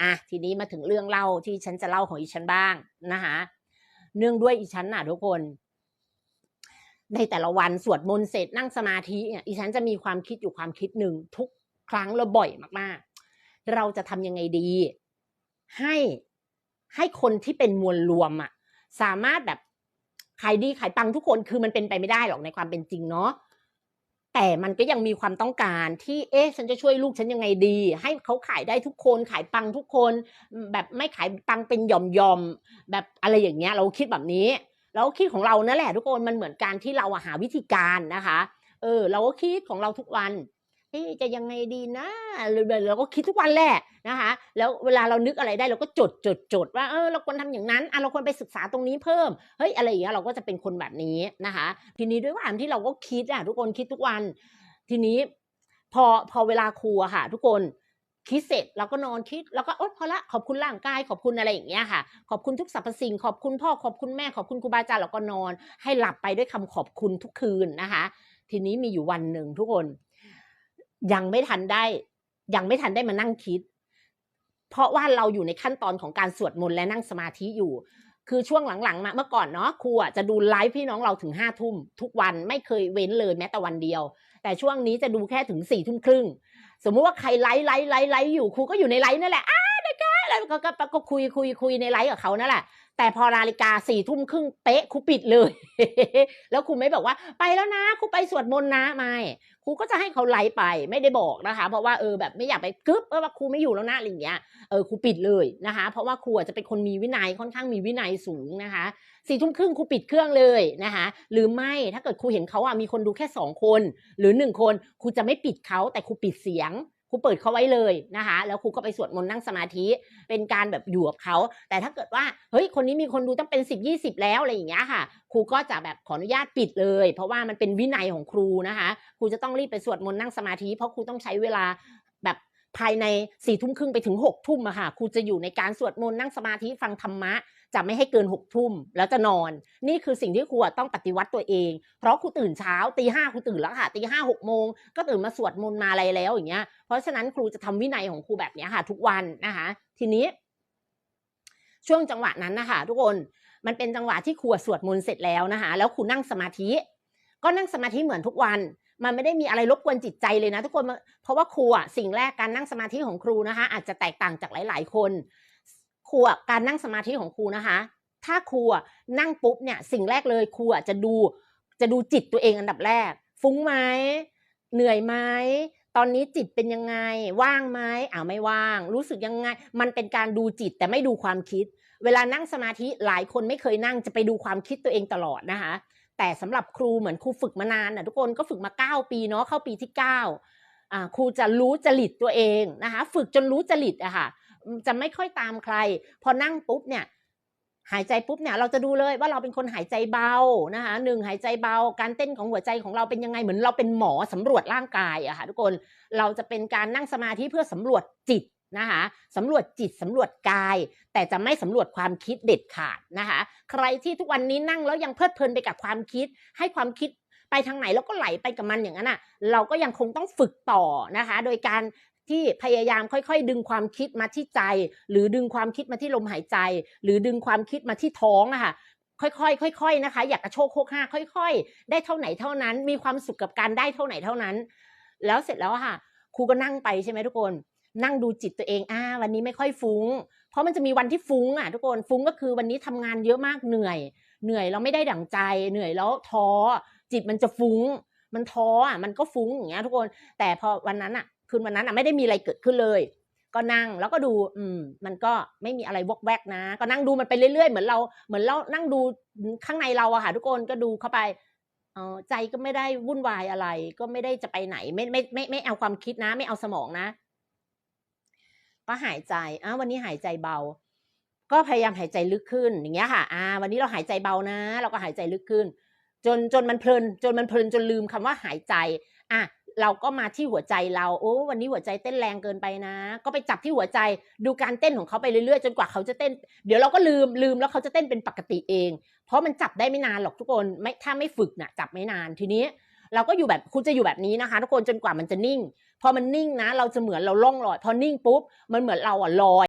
อะทีนี้มาถึงเรื่องเล่าที่ฉันจะเล่าของอีฉันบ้างนะคะเนื่องด้วยอีฉันน่ะทุกคน ในแต่ละวันสวดมนต์เสร็จนั่งสมาธิเนี่ยอีฉันจะมีความคิดอยู่ความคิดหนึ่งทุกครั้งและบ่อยมากๆ เราจะทำยังไงดี ให้ให้คนที่เป็นมวลรวมอะสามารถแบบขายดีขายปังทุกคนคือมันเป็นไปไม่ได้หรอกในความเป็นจริงเนาะ แต่มันก็ยังมีความต้องการที่เอ๊ะฉันจะช่วยลูกฉันยังไงดี ให้เขาขายได้ทุกคนขายปังทุกคน แบบไม่ขายปังเป็นหย่อมยอมแบบอะไรอย่างเงี้ยเราคิดแบบนี้ เราคิดของเรานั่นแหละทุกคนมันเหมือนการที่เราหาวิธีการนะคะ เออ เราก็คิดของเราทุกวัน จะยังไงดีนะเราก็คิดทุกวันแหละนะคะ แล้วเวลาเรานึกอะไรได้เราก็จดจดจดว่าเออเราควรทำอย่างนั้นอะเราควรไปศึกษาตรงนี้เพิ่มเฮ้ยอะไรอย่างเงี้ยเราก็จะเป็นคนแบบนี้นะคะ ทีนี้ด้วยความที่เราก็คิดอะทุกคนคิดทุกวัน ทีนี้พอพอเวลาครูอะค่ะ ทุกคนคิดเสร็จเราก็นอนคิดแล้วก็โอ๊ยพอละขอบคุณร่างกายขอบคุณอะไรอย่างเงี้ยค่ะ ขอบคุณทุกสรรพสิ่ง ขอบคุณพ่อขอบคุณแม่ขอบคุณครูบาอาจารย์เราก็นอน ให้หลับไปด้วยคำขอบคุณทุกคืนนะคะ ทีนี้มีอยู่วันหนึ่งทุกคน ยังไม่ทันได้ ยังไม่ทันได้มานั่งคิด เพราะว่าเราอยู่ในขั้นตอนของการสวดมนต์และนั่งสมาธิอยู่ คือช่วงหลังๆมาเมื่อก่อนเนาะครูจะดูไลฟ์พี่น้องเราถึงห้าทุ่มทุกวันไม่เคยเว้นเลยแม้แต่วันเดียว แต่ช่วงนี้จะดูแค่ถึงสี่ทุ่มครึ่ง สมมุติว่าใครไลฟ์ไลฟ์ไลฟ์ไลฟ์อยู่ครูก็อยู่ในไลฟ์นั่นแหละอ้านะคะ แล้วก็ก็ก็คุยคุยคุยในไลฟ์กับเขานั่นแหละ แต่พอนาฬิกาสี่ทุ่มครึ่งเป๊ะครูปิดเลย แล้วครูไม่บอกว่าไปแล้วนะครูไปสวดมนต์นะไม่ครูก็จะให้เขาไลฟ์ไปไม่ได้บอกนะคะ เพราะว่าเออแบบไม่อยากไปกึ๊บเออว่าครูไม่อยู่แล้วนะอะไรอย่างเงี้ยเออครูปิดเลยนะคะ เพราะว่าครูจะเป็นคนมีวินัยค่อนข้างมีวินัยสูงนะคะสี่ทุ่มครึ่งครูปิดเครื่องเลยนะคะหรือไม่ถ้าเกิดครูเห็นเขาอะมีคนดูแค่สองคน หรือหนึ่งคนครูจะไม่ปิดเขาแต่ครูปิดเสียง ครูเปิดเขาไว้เลยนะคะแล้วครูก็ไปสวดมนต์นั่งสมาธิเป็นการแบบอยู่กับเขาแต่ถ้าเกิดว่าเฮ้ยคนนี้มีคนดูตั้งเป็นสิบยี่สิบแล้วอะไรอย่างเงี้ยค่ะ ครูก็จะแบบขออนุญาตปิดเลย เพราะว่ามันเป็นวินัยของครูนะคะ ครูจะต้องรีบไปสวดมนต์นั่งสมาธิ เพราะครูต้องใช้เวลาแบบภายในสี่ทุ่มครึ่งไปถึงหกทุ่มอะค่ะครูจะอยู่ในการสวดมนต์นั่งสมาธิฟังธรรมะ จะไม่ให้เกินหกทุ่มแล้วจะนอน นี่คือสิ่งที่ครูต้องปฏิวัติตัวเอง เพราะครูตื่นเช้าตีห้าครูตื่นแล้วค่ะตีห้าหกโมงก็ตื่นมาสวดมนต์มาอะไรแล้วอย่างเงี้ย เพราะฉะนั้นครูจะทำวินัยของครูแบบเนี้ยค่ะทุกวันนะคะ ทีนี้ ช่วงจังหวะนั้นนะคะทุกคนมันเป็นจังหวะที่ครูสวดมนต์เสร็จแล้วนะคะ แล้วครูนั่งสมาธิ ก็นั่งสมาธิเหมือนทุกวันมันไม่ได้มีอะไรรบกวนจิตใจเลยนะทุกคน เพราะว่าครูอะสิ่งแรกการนั่งสมาธิของครูนะคะ อาจจะแตกต่างจากหลาย ๆ คน ครูการนั่งสมาธิของครูนะคะ ถ้าครูนั่งปุ๊บเนี่ยสิ่งแรกเลยครูจะดูจะดูจิตตัวเองอันดับแรก ฟุ้งไหมเหนื่อยไหมตอนนี้จิตเป็นยังไงว่างไหมอ้าวไม่ว่าง รู้สึกยังไง มันเป็นการดูจิตแต่ไม่ดูความคิด เวลานั่งสมาธิหลายคนไม่เคยนั่งจะไปดูความคิดตัวเองตลอดนะคะ แต่สำหรับครูเหมือนครูฝึกมานานนะทุกคนก็ฝึกมาเก้าปีเนาะเข้าปีที่เก้าอ่าครูจะรู้จริตตัวเองนะคะ ฝึกจนรู้จริตอะค่ะ จะไม่ค่อยตามใคร พอนั่งปุ๊บเนี่ยหายใจปุ๊บเนี่ยเราจะดูเลยว่าเราเป็นคนหายใจเบานะคะหนึ่งหายใจเบา การเต้นของหัวใจของเราเป็นยังไงเหมือนเราเป็นหมอสำรวจร่างกายอะค่ะทุกคนเราจะเป็นการนั่งสมาธิเพื่อสำรวจจิตนะคะสำรวจจิตสำรวจกาย แต่จะไม่สำรวจความคิดเด็ดขาดนะคะใครที่ทุกวันนี้นั่งแล้วยังเพลิดเพลินไปกับความคิด ให้ความคิดไปทางไหนแล้วก็ไหลไปกับมันอย่างนั้นอะเราก็ยังคงต้องฝึกต่อนะคะ โดยการ ที่พยายามค่อย ๆ ดึงความคิดมาที่ใจ หรือดึงความคิดมาที่ลมหายใจ หรือดึงความคิดมาที่ท้องอะค่ะค่อยๆค่อยๆนะคะ อยากกระโชกโคกห้าค่อย ๆ ได้เท่าไหนเท่านั้น มีความสุขกับการได้เท่าไหนเท่านั้น แล้วเสร็จแล้วค่ะครูก็นั่งไปใช่ไหมทุกคน นั่งดูจิตตัวเองอ่าวันนี้ไม่ค่อยฟุ้ง เพราะมันจะมีวันที่ฟุ้งอะทุกคนฟุ้งก็คือวันนี้ทำงานเยอะมากเหนื่อย เหนื่อยแล้วไม่ได้ดั่งใจ เหนื่อยแล้วท้อจิตมันจะฟุ้ง มันท้ออะมันก็ฟุ้งอย่างเงี้ยทุกคน แต่พอวันนั้นอะ คืนวันนั้นอะไม่ได้มีอะไรเกิดขึ้นเลย ก็นั่งแล้วก็ดู อืม มันก็ไม่มีอะไรวอกแวกนะ ก็นั่งดูมันไปเรื่อยๆ เหมือนเรา เหมือนเรานั่งดูข้างในเราอะค่ะทุกคนก็ดูเข้าไปเออใจก็ไม่ได้วุ่นวายอะไร ก็ไม่ได้จะไปไหน ไม่ไม่ไม่ไม่เอาความคิดนะ ไม่เอาสมองนะ ก็หายใจอะวันนี้หายใจเบา ก็พยายามหายใจลึกขึ้นอย่างเงี้ยค่ะ อ่า วันนี้เราหายใจเบานะ เราก็หายใจลึกขึ้น จนจนมันเพลิน จนมันเพลินจนลืมคำว่าหายใจ อะ เราก็มาที่หัวใจเราโอ้วันนี้หัวใจเต้นแรงเกินไปนะ ก็ไปจับที่หัวใจดูการเต้นของเขาไปเรื่อยๆ จนกว่าเขาจะเต้น เดี๋ยวเราก็ลืมลืมแล้วเขาจะเต้นเป็นปกติเอง เพราะมันจับได้ไม่นานหรอกทุกคนไม่ถ้าไม่ฝึกน่ะจับไม่นานทีนี้ เราก็อยู่แบบคุณจะอยู่แบบนี้นะคะ ทุกคนจนกว่ามันจะนิ่ง พอมันนิ่งนะ เราจะเหมือนเราล่องลอย พอนิ่งปุ๊บมันเหมือนเราอะลอย